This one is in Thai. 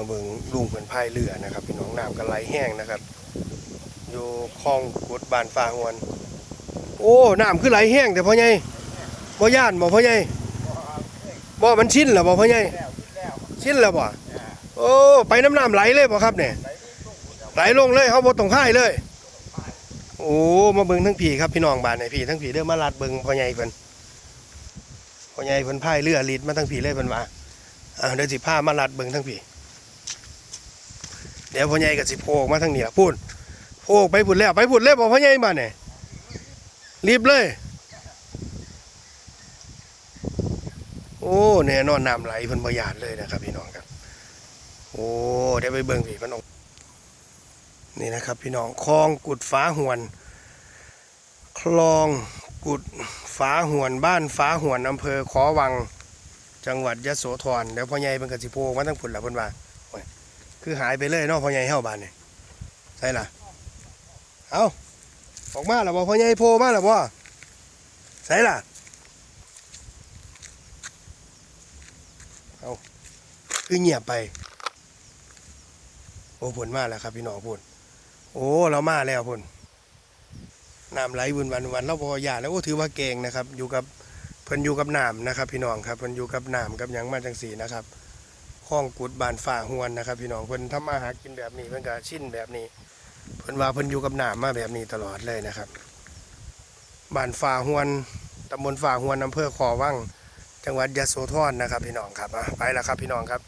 มาเบิงลุงเพิ่นพายเรือนะครับพี่น้องน้ำก็ไหลแห้งนะครับ อยู่คลองกุดบานฟ้าหวน โอ้น้ำคือไหลแห้งแต่พ่อใหญ่บ่ย่านบ่พ่อใหญ่บ่มันชินแล้วบ่พ่อใหญ่ชินแล้วบ่โอ้ไปน้ำน้ำไหลเลยบ่ครับเนี่ยไหลลงเลยเฮาบ่ต้องพายเลย โอ้มาเบิงทั้งผีครับพี่น้องบานไหนพี่ทั้งผีเด้อมาลัดเบิงพ่อใหญ่เพิ่นพ่อใหญ่เพิ่นพายเรือลีดมาทั้งผีเลยเพิ่นว่าอ่าเดี๋ยวสิพามาลัดเบิงทั้งผี เดี๋ยวพ่อใหญ่ก็สิโผล่ออกมาทางนี้ละพูดโผล่ไปพุ่นแล้วไปพุ่นเลยบ่พ่อใหญ่บ้านนี่รีบเลย โอ้แน่นอนน้ำไหลเพิ่นบ่หยาดเลยนะครับพี่น้องครับ โอ้เดี๋ยวไปเบิ่งผีพิ่นออกนี่นะครับ พี่น้องคลองกุดฟ้าหวน คลองกุดฟ้าหวนบ้านฟ้าหวนอำเภอขอวัง จังหวัดยะโสธรเดี๋ยวพ่อใหญ่เพิ่นกสิโผล่มาทั้งพุ่นล่ะเพิ่นว่า คือหายไปเลยเนาะพ่อใหญ่เฮาบ้านนี่ใช่ล่ะเอาออกมาแล้วบ่พ่อใหญ่โผล่มาแล้วบ่ใช่ล่ะคือเงียบไป โอ้ผลมาแล้วครับพี่น้องพุ่นโอ้เรามาแล้วพุ่นน้ำไหลวุ่นวันวันเราบอยาแล้วโอ้ถือว่าเก่งนะครับ อยู่กับเพิ่นอยู่กับน้ำนะครับ พี่น้องครับเพิ่นอยู่กับน้ำกับยังมาจังสีนะครับ ห้องกุดบานฝ่าหวนนะครับ พี่น้องเพิ่นทำมาหากินแบบนี้เพิ่นก็ชิ้นแบบนี้เพิ่นว่าเพิ่นอยู่กับหนามมาแบบนี้ตลอดเลยนะครับบ้านฝ่าหวนตำบลฝ่าหวนอำเภอขอวังจังหวัดยะโสธรนะครับ พี่น้องครับไปแล้วครับพี่น้องครับ